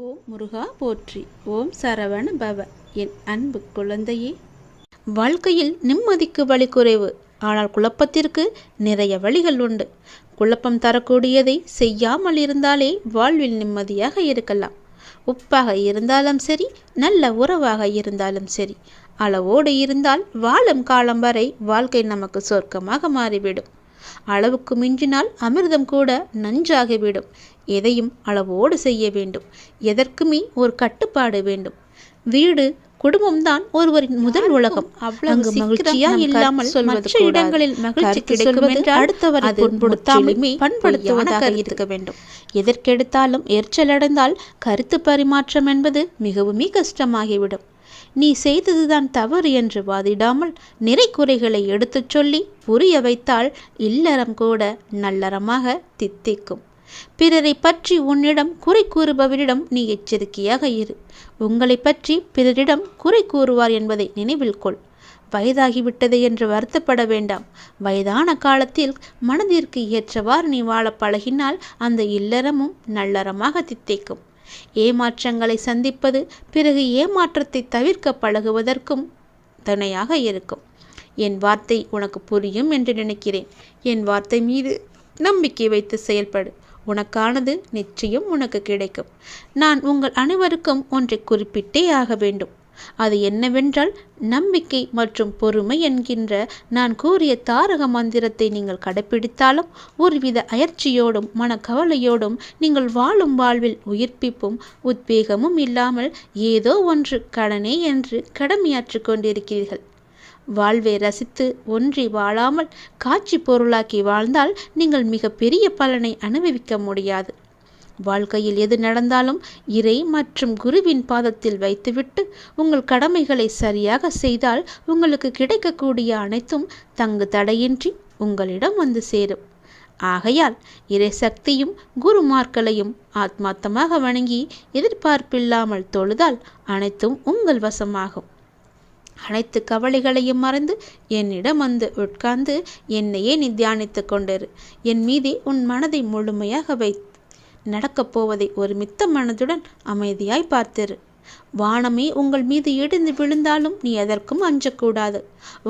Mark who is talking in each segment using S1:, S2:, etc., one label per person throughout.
S1: ஓம் முருகா போற்றி ஓம் சரவண பவ என் அன்பு குழந்தையே வாழ்க்கையில் நிம்மதிக்கு வழி குறைவு ஆனால் குழப்பத்திற்கு நிறைய வழிகள் உண்டு குழப்பம் தரக்கூடியதை செய்யாமல் இருந்தாலே வாழ்வில் நிம்மதியாக இருக்கலாம் உப்பாக இருந்தாலும் சரி நல்ல உறவாக இருந்தாலும் சரி அளவோடு இருந்தால் வாழும் காலம் வரை வாழ்க்கை நமக்கு சொர்க்கமாக மாறிவிடும் அளவுக்கு மிஞ்சினால் அமிர்தம் கூட நஞ்சாகிவிடும் எதையும் அளவோடு செய்ய வேண்டும் எதற்குமே ஒரு கட்டுப்பாடு வேண்டும் வீடு குடும்பம்தான் ஒருவரின் முதல் உலகம் அவ்வளவு மகிழ்ச்சியா இல்லாமல் மற்ற இடங்களில் மகிழ்ச்சி கிடைக்கும் என்றால் அடுத்தவரை புண்படுத்தாமலுமே பண்படுத்துவதாக இருக்க வேண்டும் எதற்கெடுத்தாலும் கருத்து பரிமாற்றம் என்பது மிகவுமே கஷ்டமாகிவிடும் நீ செய்ததுதான் தவறு என்று வாதிடாமல் நிறை குறைகளை எடுத்துச் சொல்லி புரிய வைத்தால் இல்லறம் கூட நல்லறமாக தித்திக்கும் பிறரை பற்றி உன்னிடம் குறை கூறுபவரிடம் நீ எச்சரிக்கையாக இரு உங்களை பற்றி பிறரிடம் குறை கூறுவார் என்பதை நினைவில் கொள் வயதாகிவிட்டது என்று வருத்தப்பட வேண்டாம் வயதான காலத்தில் மனதிற்கு ஏற்றவாறு நீ வாழ பழகினால் அந்த இல்லறமும் நல்லறமாக தித்தைக்கும் ஏமாற்றங்களை சந்திப்பது பிறகு ஏமாற்றத்தை தவிர்க்க பழகுவதற்கும் துணையாக இருக்கும் என் வார்த்தை உனக்கு புரியும் என்று நினைக்கிறேன் என் வார்த்தை மீது நம்பிக்கை வைத்து செயல்படு உனக்கானது நிச்சயம் உனக்கு கிடைக்கும் நான் உங்கள் அனைவருக்கும் ஒன்றை குறிப்பிட்டே ஆக வேண்டும் அது என்னவென்றால் நம்பிக்கை மற்றும் பொறுமை என்கின்ற நான் கூறிய தாரக மந்திரத்தை நீங்கள் கடைபிடித்தாலும் ஒருவித அயற்சியோடும் மனக்கவலையோடும் நீங்கள் வாழும் வாழ்வில் உயிர்ப்பிப்பும் உத்வேகமும் இல்லாமல் ஏதோ ஒன்று கடனே என்று கடமையாற்றி கொண்டிருக்கிறீர்கள் வாழ்வை ரசித்து ஒன்றி வாழாமல் காட்சி பொருளாக்கி வாழ்ந்தால் நீங்கள் மிக பெரிய பலனை அனுபவிக்க முடியாது வாழ்க்கையில் எது நடந்தாலும் இறை மற்றும் குருவின் பாதத்தில் வைத்துவிட்டு உங்கள் கடமைகளை சரியாக செய்தால் உங்களுக்கு கிடைக்கக்கூடிய அனைத்தும் தங்கு தடையின்றி உங்களிடம் வந்து சேரும் ஆகையால் இறை சக்தியும் குருமார்களையும் ஆத்மார்த்தமாக வணங்கி எதிர்பார்ப்பில்லாமல் தொழுதால் அனைத்தும் உங்கள் வசமாகும் அனைத்து கவலைகளையும் மறந்து என்னிடம் வந்து உட்கார்ந்து என்னையே நீ தியானித்துக் கொண்டிரு என் மீதே உன் மனதை முழுமையாக வை நடக்கப் போவதை ஒரு மித்த மனதுடன் அமைதியாய் பார்த்திரு வானமே உங்கள் மீது இடிந்து விழுந்தாலும் நீ எதற்கும் அஞ்சக்கூடாது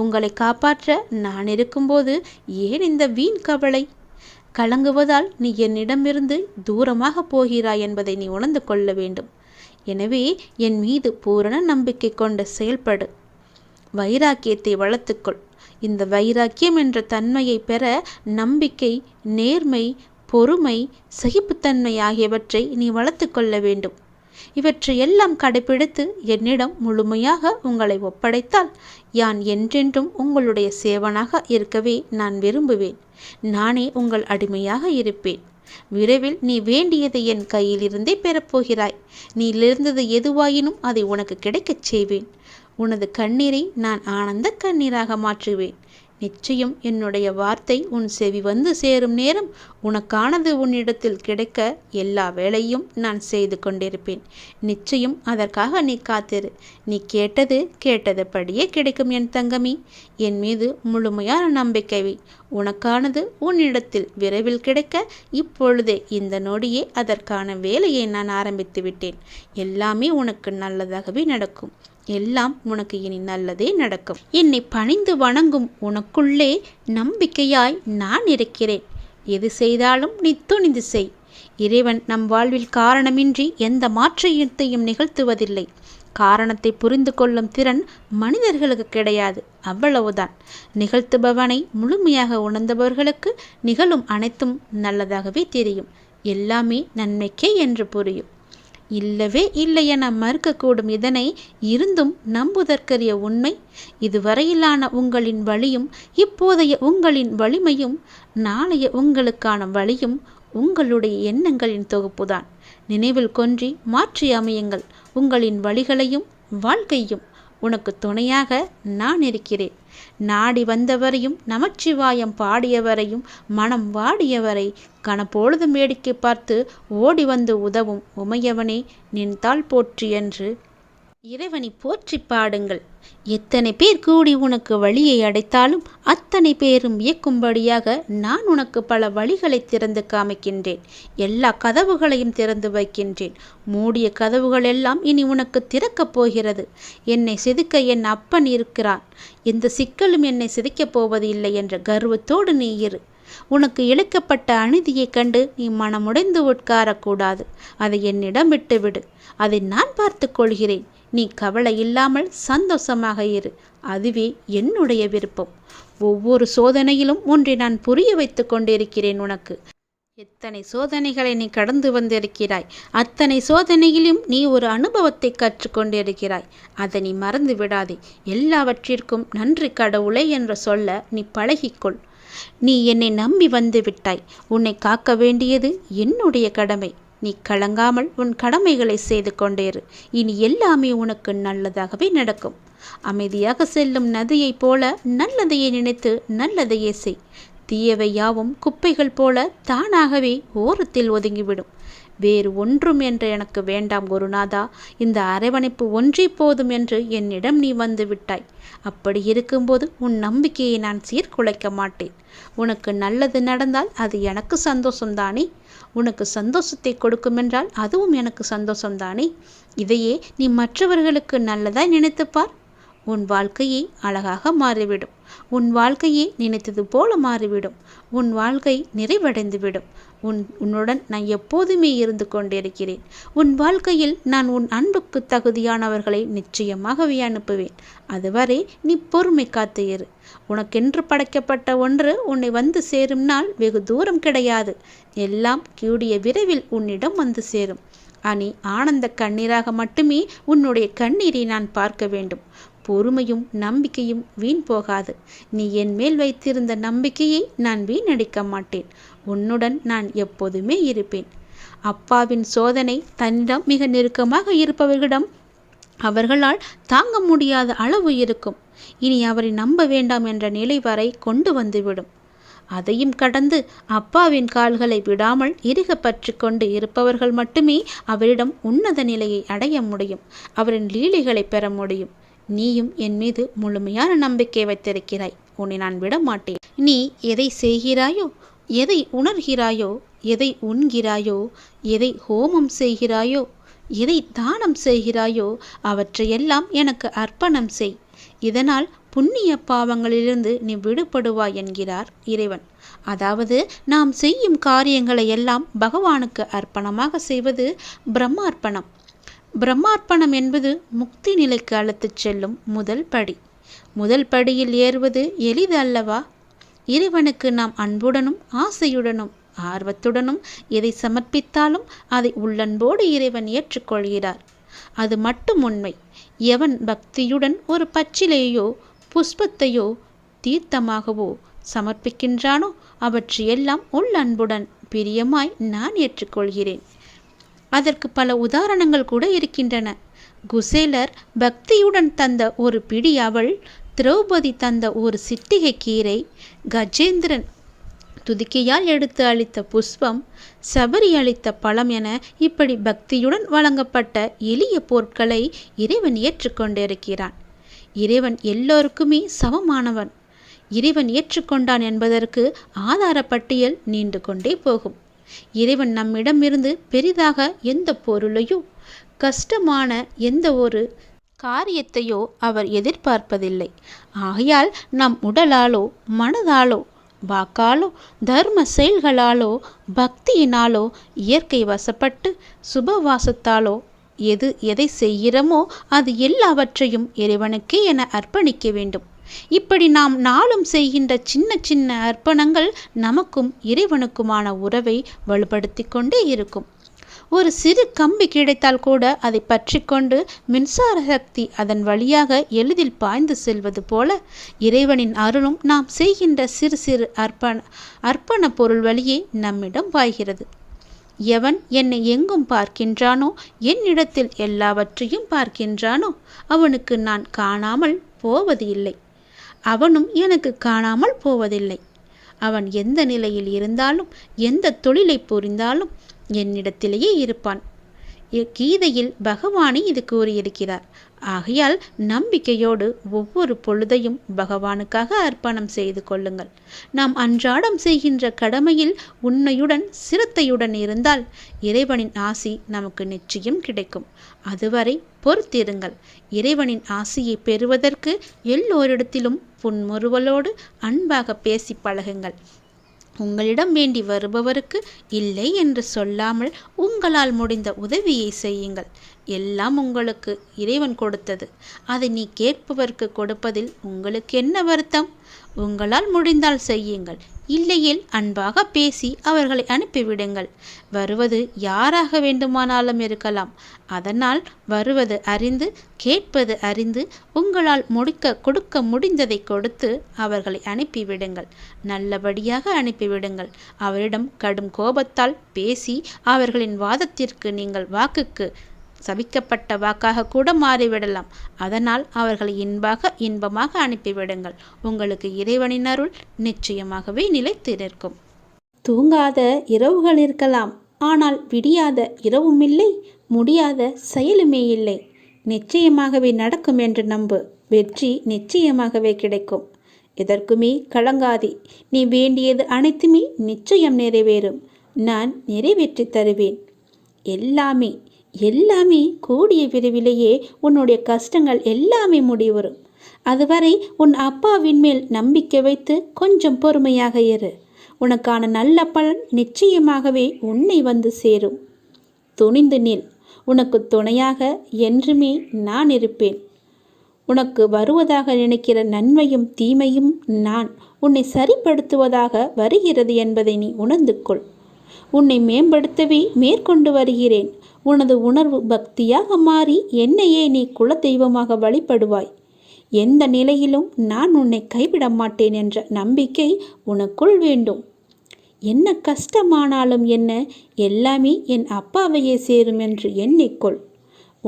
S1: உங்களை காப்பாற்ற நான் இருக்கும்போது ஏன் இந்த வீண் கவலை கலங்குவதால் நீ என்னிடமிருந்து தூரமாக போகிறாய் என்பதை நீ உணர்ந்து கொள்ள வேண்டும் எனவே என் மீது பூரண நம்பிக்கை கொண்டு செயல்படு வைராக்கியத்தை வளர்த்துக்கொள் இந்த வைராக்கியம் என்ற தன்மையை பெற நம்பிக்கை நேர்மை பொறுமை சகிப்புத்தன்மை ஆகியவற்றை நீ வளர்த்து கொள்ள வேண்டும் இவற்றையெல்லாம் கடைபிடித்து என்னிடம் முழுமையாக உங்களை ஒப்படைத்தால் யான் என்றென்றும் உங்களுடைய சேவனாக இருக்கவே நான் விரும்புவேன் நானே உங்கள் அடிமையாக இருப்பேன் விரைவில் நீ வேண்டியதை என் கையிலிருந்தே பெறப்போகிறாய் நீ இருந்தது எதுவாயினும் அதை உனக்கு கிடைக்கச் செய்வேன் உனது கண்ணீரை நான் ஆனந்த கண்ணீராக மாற்றுவேன் நிச்சயம் என்னுடைய வார்த்தை உன் செவி வந்து சேரும் நேரம் உனக்கானது உன்னிடத்தில் கிடைக்க எல்லா வேலையும் நான் செய்து கொண்டிருப்பேன் நிச்சயம் அதற்காக நீ காத்திரு நீ கேட்டது கேட்டதுபடியே கிடைக்கும் என் தங்கமி என் மீது முழுமையான நம்பிக்கை உனக்கானது உன்னிடத்தில் விரைவில் கிடைக்க இப்பொழுதே இந்த நொடியே அதற்கான வேலையை நான் ஆரம்பித்து விட்டேன் எல்லாமே உனக்கு நல்லதாகவே நடக்கும் எல்லாம் உனக்கு இனி நல்லதே நடக்கும் என்னை பணிந்து வணங்கும் உனக்குள்ளே நம்பிக்கையாய் நான் இருக்கிறேன் எது செய்தாலும் நீ துணிந்து செய் இறைவன் நம் வாழ்வில் காரணமின்றி எந்த மாற்றத்தையும் நிகழ்த்துவதில்லை காரணத்தை புரிந்து கொள்ளும் திறன் மனிதர்களுக்கு கிடையாது அவ்வளவுதான் நிகழ்த்துபவனை முழுமையாக உணர்ந்தவர்களுக்கு நிகழும் அனைத்தும் நல்லதாகவே தெரியும் எல்லாமே நன்மைக்கே என்று புரியும் இல்லவே இல்லை என மறுக்கக்கூடும் இதனை இருந்தும் நம்புதற்கரிய உண்மை இதுவரையிலான உங்களின் வழியும் இப்போதைய உங்களின் வலிமையும் நாளைய உங்களுக்கான வழியும் உங்களுடைய எண்ணங்களின் தொகுப்புதான் நினைவில் கொன்றி மாற்றி அமையுங்கள் உங்களின் வழிகளையும் வாழ்க்கையும் உனக்கு துணையாக நான் இருக்கிறேன் நாடி வந்தவரையும் நமச்சிவாயம் பாடியவரையும் மனம் வாடியவரை கணப்பொழுதும் வேடிக்கை பார்த்து ஓடி வந்து உதவும் உமையவனே நின் தாள் போற்றி என்று இறைவனை போற்றி பாடுங்கள் எத்தனை பேர் கூடி உனக்கு வழியை அடைத்தாலும் அத்தனை பேரும் இயக்கும்படியாக நான் உனக்கு பல வழிகளை திறந்து காமிக்கின்றேன் எல்லா கதவுகளையும் திறந்து வைக்கின்றேன் மூடிய கதவுகள் எல்லாம் இனி உனக்கு திறக்கப் போகிறது என்னை செதுக்க என் அப்பன் இருக்கிறான் எந்த சிக்கலும் என்னை செதுக்கப் போவது இல்லை என்ற கர்வத்தோடு நீ இரு உனக்கு இழைக்கப்பட்ட அநீதியைக் கண்டு நீ மனமுடைந்து உட்காரக்கூடாது அதை என்னிடம் விட்டுவிடு அதை நான் பார்த்து கொள்கிறேன் நீ கவலை இல்லாமல் சந்தோஷமாக இரு அதுவே என்னுடைய விருப்பம் ஒவ்வொரு சோதனையிலும் ஒன்றை நான் புரிய வைத்து கொண்டிருக்கிறேன் உனக்கு எத்தனை சோதனைகளை நீ கடந்து வந்திருக்கிறாய் அத்தனை சோதனையிலும் நீ ஒரு அனுபவத்தை கற்றுக்கொண்டிருக்கிறாய் அதை நீ மறந்து விடாதே எல்லாவற்றிற்கும் நன்றி கடவுளே என்று சொல்ல நீ பழகிக்கொள் நீ என்னை நம்பி வந்து விட்டாய் உன்னை காக்க வேண்டியது என்னுடைய கடமை நீ கலங்காமல் உன் கடமைகளை செய்து கொண்டேரு இனி எல்லாமே உனக்கு நல்லதாகவே நடக்கும் அமைதியாக செல்லும் நதியைப் போல நல்லதையே நினைத்து நல்லதையே செய் தீயவை யாவும் குப்பைகள் போல தானாகவே ஓரத்தில் ஒதுங்கிவிடும் வேறு ஒன்றும் என்று எனக்கு வேண்டாம் குருநாதா இந்த அரவணைப்பு ஒன்றே போதும் என்று என்னிடம் நீ வந்து விட்டாய் அப்படி இருக்கும்போது உன் நம்பிக்கையை நான் சீர்குலைக்க மாட்டேன் உனக்கு நல்லது நடந்தால் அது எனக்கு சந்தோஷம்தானே உனக்கு சந்தோஷத்தை கொடுக்குமென்றால் அதுவும் எனக்கு சந்தோஷம்தானே இதையே நீ மற்றவர்களுக்கு நல்லதாய் நினைத்துப்பார் உன் வாழ்க்கையை அழகாக மாறிவிடும் உன் வாழ்க்கையை நினைத்தது போல மாறிவிடும் உன் வாழ்க்கை நிறைவடைந்துவிடும் உன் உன்னுடன் நான் எப்போதுமே இருந்து கொண்டிருக்கிறேன் உன் வாழ்க்கையில் நான் உன் அன்புக்கு தகுதியானவர்களை நிச்சயமாகவே அனுப்புவேன் அதுவரை நீ பொறுமை காத்து ஏறு உனக்கென்று படைக்கப்பட்ட ஒன்று உன்னை வந்து சேரும் நாள் வெகு தூரம் கிடையாது எல்லாம் கூடிய விரைவில் உன்னிடம் வந்து சேரும் அனி ஆனந்த கண்ணீராக மட்டுமே உன்னுடைய கண்ணீரை நான் பார்க்க வேண்டும் பொறுமையும் நம்பிக்கையும் வீண் போகாது நீ என் மேல் வைத்திருந்த நம்பிக்கையை நான் வீணடிக்க மாட்டேன் உன்னுடன் நான் எப்போதுமே இருப்பேன் அப்பாவின் சோதனை தன்னிடம் மிக நெருக்கமாக இருப்பவர்களிடம் அவர்களால் தாங்க முடியாத அளவு இருக்கும் இனி அவரை நம்ப வேண்டாம் என்ற நிலை வரை கொண்டு வந்துவிடும் அதையும் கடந்து அப்பாவின் கால்களை விடாமல் இறுக பற்றி கொண்டு இருப்பவர்கள் மட்டுமே அவரிடம் உன்னத நிலையை அடைய முடியும் அவரின் லீலைகளை பெற முடியும் நீயும் என் மீது முழுமையான நம்பிக்கை வைத்திருக்கிறாய் உன்னை நான் விட மாட்டேன் நீ எதை செய்கிறாயோ எதை உணர்கிறாயோ எதை உண்கிறாயோ எதை ஹோமம் செய்கிறாயோ எதை தானம் செய்கிறாயோ அவற்றையெல்லாம் எனக்கு அர்ப்பணம் செய் இதனால் புண்ணிய பாவங்களிலிருந்து நீ விடுபடுவாய் என்கிறார் இறைவன் அதாவது நாம் செய்யும் காரியங்களை எல்லாம் பகவானுக்கு அர்ப்பணமாக செய்வது பிரம்மார்ப்பணம் பிரம்மார்ப்பணம் என்பது முக்தி நிலைக்கு அழைத்துச் செல்லும் முதல் படி முதல் படியில் ஏறுவது எளிது அல்லவா இறைவனுக்கு நாம் அன்புடனும் ஆசையுடனும் ஆர்வத்துடனும் எதை சமர்ப்பித்தாலும் அதை உள்ளன்போடு இறைவன் ஏற்றுக்கொள்கிறார் அது மட்டும் உண்மை எவன் பக்தியுடன் ஒரு பச்சிலையோ புஷ்பத்தையோ தீர்த்தமாகவோ சமர்ப்பிக்கின்றானோ அவற்றையெல்லாம் உள் அன்புடன் பிரியமாய் நான் ஏற்றுக்கொள்கிறேன் அதற்கு பல உதாரணங்கள் கூட இருக்கின்றன குசேலர் பக்தியுடன் தந்த ஒரு பிடி அவள் திரௌபதி தந்த ஒரு சிட்டிகை கீரை கஜேந்திரன் துதிக்கையால் எடுத்து அளித்த புஷ்பம் சபரி அளித்த பழம் என இப்படி பக்தியுடன் வழங்கப்பட்ட எளிய பொருட்களை இறைவன் ஏற்றுக்கொண்டிருக்கிறான் இறைவன் எல்லோருக்குமே சமமானவன் இறைவன் ஏற்றுக்கொண்டான் என்பதற்கு ஆதார பட்டியல் நீண்டு கொண்டே போகும் இறைவன் நம்மிடமிருந்து பெரிதாக எந்த பொருளையும் கஷ்டமான எந்த ஒரு காரியத்தையோ அவர் எதிர்பார்ப்பதில்லை ஆகையால் நம் உடலாலோ மனதாலோ வாக்காலோ தர்ம செயல்களாலோ பக்தியினாலோ இயற்கை வசப்பட்டு சுபவாசத்தாலோ எது எதை செய்கிறோமோ அது எல்லாவற்றையும் இறைவனுக்கே என அர்ப்பணிக்க வேண்டும் இப்படி நாம் நாளும் செய்கின்ற சின்ன சின்ன அர்ப்பணங்கள் நமக்கும் இறைவனுக்குமான உறவை வலுப்படுத்தி கொண்டே இருக்கும் ஒரு சிறு கம்பி கிடைத்தால் கூட அதை பற்றி கொண்டு மின்சார சக்தி அதன் வழியாக எளிதில் பாய்ந்து செல்வது போல இறைவனின் அருளும் நாம் செய்கின்ற சிறு சிறு அர்ப்பண அர்ப்பண பொருள் வழியே நம்மிடம் வாய்கிறது எவன் என்னை எங்கும் பார்க்கின்றானோ என்னிடத்தில் எல்லாவற்றையும் பார்க்கின்றானோ அவனுக்கு நான் காணாமல் போவது இல்லை அவனும் எனக்கு காணாமல் போவதில்லை அவன் எந்த நிலையில் இருந்தாலும் எந்த தொழிலை புரிந்தாலும் என்னிடத்திலேயே இருப்பான் கீதையில் பகவானே இது கூறியிருக்கிறார் ஆகையால் நம்பிக்கையோடு ஒவ்வொரு பொழுதையும் பகவானுக்காக அர்ப்பணம் செய்து கொள்ளுங்கள் நாம் அன்றாடம் செய்கின்ற கடமையில் உண்மையுடன் சிரத்தையுடன் இருந்தால் இறைவனின் ஆசி நமக்கு நிச்சயம் கிடைக்கும் அதுவரை பொறுத்திருங்கள் இறைவனின் ஆசியை பெறுவதற்கு எல்லோரிடத்திலும் புன்முறுவலோடு அன்பாக பேசி பழகுங்கள் உங்களிடம் வேண்டி வருபவருக்கு இல்லை என்று சொல்லாமல் உங்களால் முடிந்த உதவியை செய்யுங்கள் எல்லாம் உங்களுக்கு இறைவன் கொடுத்தது அதை நீ கேட்பவர்க்கு கொடுப்பதில் உங்களுக்கு என்ன வருத்தம் உங்களால் முடிந்தால் செய்யுங்கள் இல்லையில் அன்பாக பேசி அவர்களை அனுப்பிவிடுங்கள் வருவது யாராக வேண்டுமானாலும் இருக்கலாம் அதனால் வருவது அறிந்து கேட்பது அறிந்து உங்களால் முடிக்க கொடுக்க முடிந்ததை கொடுத்து அவர்களை அனுப்பிவிடுங்கள் நல்லபடியாக அனுப்பிவிடுங்கள் அவரிடம் கடும் கோபத்தால் பேசி அவர்களின் வாதத்திற்கு நீங்கள் வாக்குக்கு சபிக்கப்பட்ட வாக்காக கூட மாறிவிடலாம் அதனால் அவர்களை இன்பாக இன்பமாக அனுப்பிவிடுங்கள் உங்களுக்கு இறைவனின் அருள் நிச்சயமாகவே நிலைத்து நிற்கும் தூங்காத இரவுகள் இருக்கலாம் ஆனால் விடியாத இரவும் இல்லை முடியாத செயலுமே இல்லை நிச்சயமாகவே நடக்கும் என்று நம்பு வெற்றி நிச்சயமாகவே கிடைக்கும் எதற்குமே கலங்காதி நீ வேண்டியது அனைத்துமே நிச்சயம் நிறைவேறும் நான் நிறைவேற்றி தருவேன் எல்லாமே எல்லாமே கூடிய விரைவிலேயே உன்னுடைய கஷ்டங்கள் எல்லாமே முடிவரும் அதுவரை உன் அப்பாவின் மேல் நம்பிக்கை வைத்து கொஞ்சம் பொறுமையாக இரு உனக்கான நல்ல பலன் நிச்சயமாகவே உன்னை வந்து சேரும் துணிந்து நில் உனக்கு துணையாக என்றுமே நான் இருப்பேன் உனக்கு வருவதாக நினைக்கிற நன்மையும் தீமையும் நான் உன்னை சரிப்படுத்துவதாக வருகிறது என்பதை நீ உணர்ந்து கொள் உன்னை மேம்படுத்தவே மேற்கொண்டு வருகிறேன் உனது உணர்வு பக்தியாக மாறி என்னையே நீ குலதெய்வமாக வழிபடுவாய் எந்த நிலையிலும் நான் உன்னை கைவிட மாட்டேன் என்ற நம்பிக்கை உனக்குள் வேண்டும் என்ன கஷ்டமானாலும் என்ன எல்லாமே என் அப்பாவையே சேரும் என்று எண்ணிக்கொள்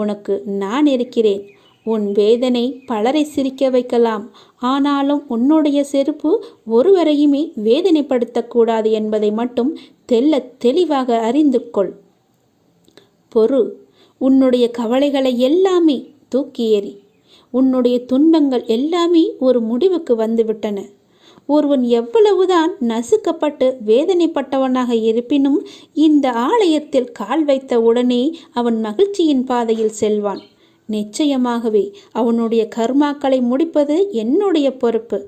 S1: உனக்கு நான் இருக்கிறேன் உன் வேதனை பலரை சிரிக்க வைக்கலாம் ஆனாலும் உன்னுடைய செருப்பு ஒருவரையுமே வேதனைப்படுத்தக்கூடாது என்பதை மட்டும் தெல்ல தெளிவாக அறிந்து கொள் பொறு உன்னுடைய கவலைகளை எல்லாமே தூக்கி ஏறி உன்னுடைய துன்பங்கள் எல்லாமே ஒரு முடிவுக்கு வந்துவிட்டன ஒருவன் எவ்வளவுதான் நசுக்கப்பட்டு வேதனைப்பட்டவனாக இருப்பினும் இந்த ஆலயத்தில் கால் வைத்த உடனே அவன் மகிழ்ச்சியின் பாதையில் செல்வான் நிச்சயமாகவே அவனுடைய கர்மாக்களை முடிப்பது என்னுடைய பொறுப்பு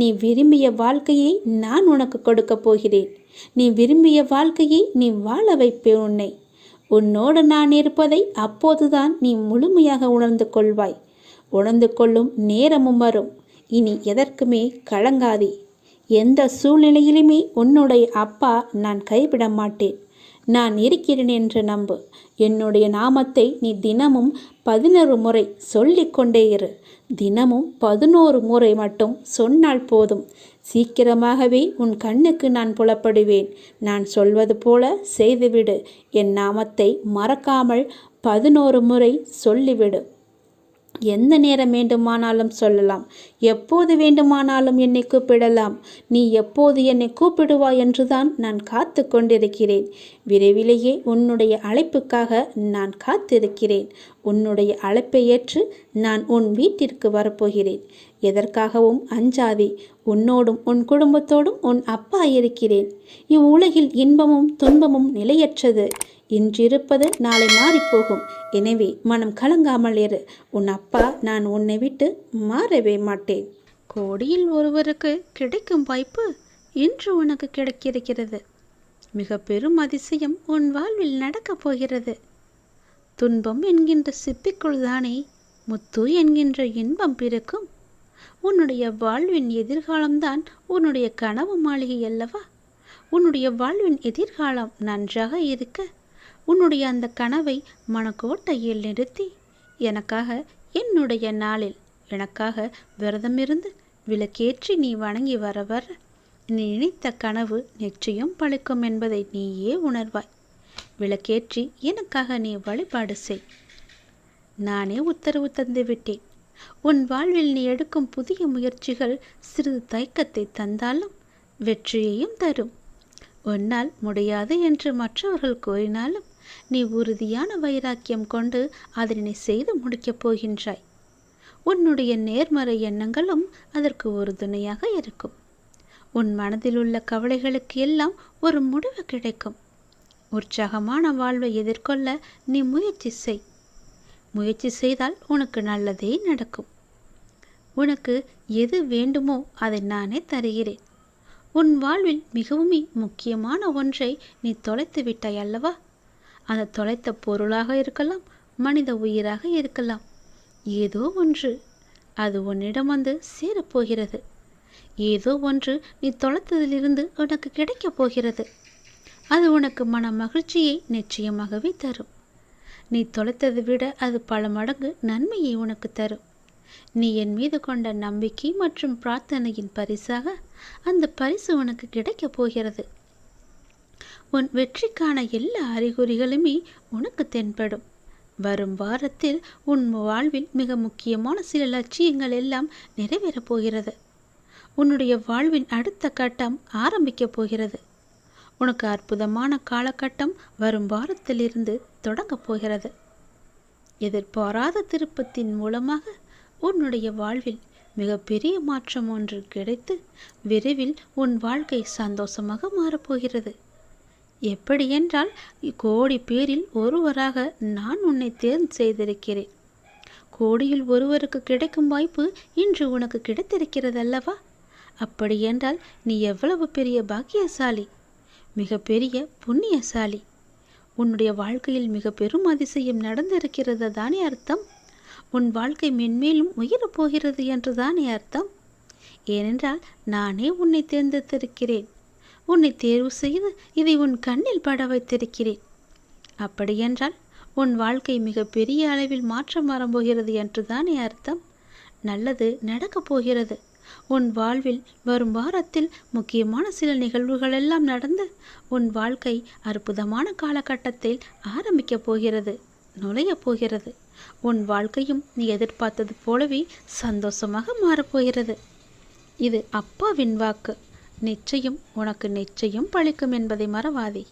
S1: நீ விரும்பிய வாழ்க்கையை நான் உனக்கு கொடுக்கப் போகிறேன் நீ விரும்பிய வாழ்க்கையை நீ வாழ வைப்பே உன்னை உன்னோடு நான் இருப்பதை அப்போதுதான் நீ முழுமையாக உணர்ந்து கொள்வாய் உணர்ந்து கொள்ளும் நேரமும் வரும் இனி எதற்குமே கலங்காதே எந்த சூழ்நிலையிலுமே உன்னுடைய அப்பா நான் கைவிட மாட்டேன் நான் இருக்கிறேன் என்று நம்பு என்னுடைய நாமத்தை நீ தினமும் பதினொரு முறை சொல்லிக்கொண்டே இரு தினமும் பதினோரு முறை மட்டும் சொன்னால் போதும் சீக்கிரமாகவே உன் கண்ணுக்கு நான் புலப்படுவேன் நான் சொல்வது போல செய்துவிடு என் நாமத்தை மறக்காமல் பதினோரு முறை சொல்லிவிடு எந்த நேரம் வேண்டுமானாலும் சொல்லலாம் எப்போது வேண்டுமானாலும் என்னை கூப்பிடலாம் நீ எப்போது என்னை கூப்பிடுவாய் என்றுதான் நான் காத்து கொண்டிருக்கிறேன் விரைவிலேயே உன்னுடைய அழைப்புக்காக நான் காத்திருக்கிறேன் உன்னுடைய அழைப்பை ஏற்று நான் உன் வீட்டிற்கு வரப்போகிறேன் எதற்காகவும் அஞ்சாதே உன்னோடும் உன் குடும்பத்தோடும் உன் அப்பா இருக்கிறேன் இவ்வுலகில் இன்பமும் துன்பமும் நிலையற்றது இன்றிருப்பது நாளை மாறிப்போகும் எனவே மனம் கலங்காமல் இரு உன் அப்பா நான் உன்னை விட்டு மாறவே மாட்டேன் கோடியில் ஒருவருக்கு கிடைக்கும் வாய்ப்பு இன்று உனக்கு கிடைக்கிருக்கிறது மிக பெரும் அதிசயம் உன் வாழ்வில் நடக்கப் போகிறது துன்பம் என்கின்ற சிப்பிக்குள் தானே முத்து என்கின்ற இன்பம் பிறக்கும் உன்னுடைய வாழ்வின் எதிர்காலம்தான் உன்னுடைய கனவு மாளிகை அல்லவா உன்னுடைய வாழ்வின் எதிர்காலம் நன்றாக இருக்க உன்னுடைய அந்த கனவை மனக்கோட்டையில் நிறுத்தி எனக்காக என்னுடைய நாளில் எனக்காக விரதமிருந்து விளக்கேற்றி நீ வணங்கி வர வர நீ நினைத்த கனவு நிச்சயம் பழுக்கும் என்பதை நீயே உணர்வாய் விளக்கேற்றி எனக்காக நீ வழிபாடு செய் நானே உத்தரவு தந்து விட்டேன் உன் வாழ்வில் நீ எடுக்கும் புதிய முயற்சிகள் சிறிது தயக்கத்தை தந்தாலும் வெற்றியையும் தரும் உன்னால் முடியாது என்று மற்றவர்கள் கூறினாலும் நீ உறுதியான வைராக்கியம் கொண்டு அதனை செய்து முடிக்கப் போகின்றாய் உன்னுடைய நேர்மறை எண்ணங்களும் அதற்கு ஒரு துணையாக இருக்கும் உன் மனதில் உள்ள கவலைகளுக்கு எல்லாம் ஒரு முடிவு கிடைக்கும் உற்சாகமான வாழ்வை எதிர்கொள்ள நீ முயற்சி செய் முயற்சி செய்தால் உனக்கு நல்லதே நடக்கும் உனக்கு எது வேண்டுமோ அதை நானே தருகிறேன் உன் வாழ்வில் மிகவும் முக்கியமான ஒன்றை நீ தொலைத்து விட்டாய் அல்லவா அந்த தொலைத்த பொருளாக இருக்கலாம் மனித உயிராக இருக்கலாம் ஏதோ ஒன்று அது உன்னிடம் வந்து சேரப்போகிறது ஏதோ ஒன்று நீ தொலைத்ததிலிருந்து உனக்கு கிடைக்கப் போகிறது அது உனக்கு மன மகிழ்ச்சியை நிச்சயமாகவே தரும் நீ தொலைத்ததை விட அது பல மடங்கு நன்மையை உனக்கு தரும் நீ என் மீது கொண்ட நம்பிக்கை மற்றும் பிரார்த்தனையின் பரிசாக அந்த பரிசு உனக்கு கிடைக்கப் போகிறது உன் வெற்றிக்கான எல்லா அறிகுறிகளுமே உனக்கு தென்படும் வரும் வாரத்தில் உன் வாழ்வில் மிக முக்கியமான சில லட்சியங்கள் எல்லாம் நிறைவேறப் போகிறது உன்னுடைய வாழ்வின் அடுத்த கட்டம் ஆரம்பிக்கப் போகிறது உனக்கு அற்புதமான காலகட்டம் வரும் வாரத்திலிருந்து தொடங்கப் போகிறது எதிர்பாராத திருப்பத்தின் மூலமாக உன்னுடைய வாழ்வில் மிகப்பெரிய மாற்றம் ஒன்று கிடைத்து விரைவில் உன் வாழ்க்கை சந்தோஷமாக மாறப்போகிறது எப்படியென்றால் கோடி பேரில் ஒருவராக நான் உன்னை தேர்வு செய்திருக்கிறேன் கோடியில் ஒருவருக்கு கிடைக்கும் வாய்ப்பு இன்று உனக்கு கிடைத்திருக்கிறது அல்லவா அப்படியென்றால் நீ எவ்வளவு பெரிய பாக்கியசாலி மிகப்பெரிய புண்ணியசாலி உன்னுடைய வாழ்க்கையில் மிக பெரும் அதிசயம் நடந்திருக்கிறது தானே அர்த்தம் உன் வாழ்க்கை மென்மேலும் உயிரப்போகிறது போகிறது என்று தானே அர்த்தம் ஏனென்றால் நானே உன்னை தேர்ந்தெடுத்திருக்கிறேன் உன்னை தேர்வு செய்து இதை உன் கண்ணில் பட வைத்திருக்கிறேன் அப்படியென்றால் உன் வாழ்க்கை மிக பெரிய அளவில் மாற்றம் வரப்போகிறது என்று தானே அர்த்தம் நல்லது நடக்கப் போகிறது உன் வாழ்வில் வரும் வாரத்தில் முக்கியமான சில நிகழ்வுகள் எல்லாம் நடந்து உன் வாழ்க்கை அற்புதமான காலகட்டத்தில் ஆரம்பிக்கப் போகிறது நுழையப் போகிறது உன் வாழ்க்கையும் நீ எதிர்பார்த்தது போலவே சந்தோஷமாக மாறப்போகிறது இது அப்பாவின் வாக்கு நிச்சயம் உனக்கு நிச்சயம் பழிக்கும் என்பதை மறவாதே